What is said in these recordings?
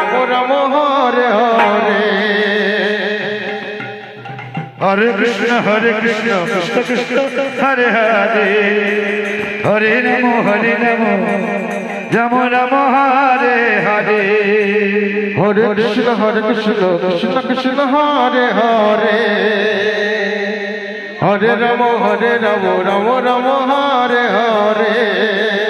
Ram Ram Ram Hare. Hare Hare Krishna Hare Krishna Krishna Krishna, Hare Hare. Hare Ram Hare Ram Ram Ram Hare Hare. Hare Krishna Hare Krishna Krishna Krishna, Hare Hare. Hare Ram Hare Ram Ram Ram Hare Hare.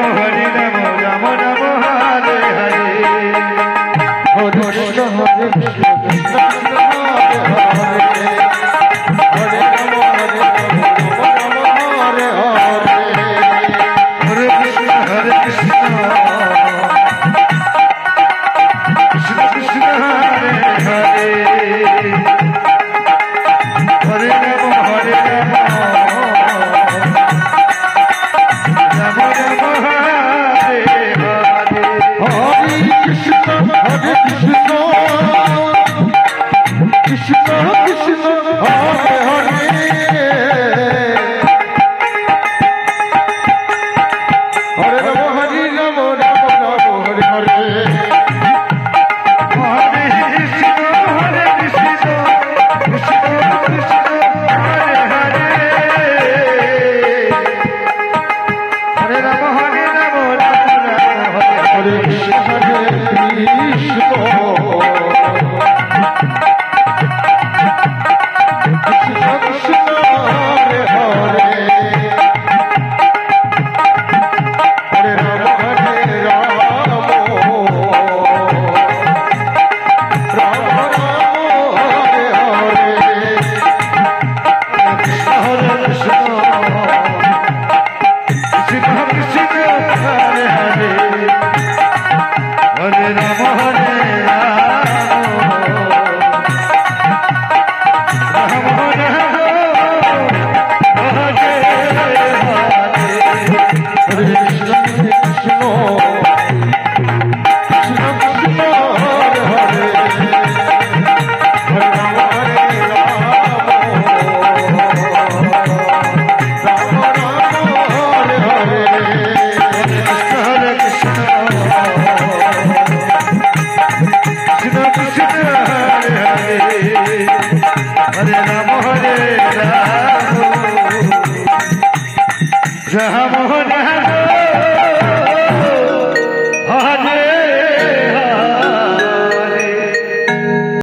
Mohona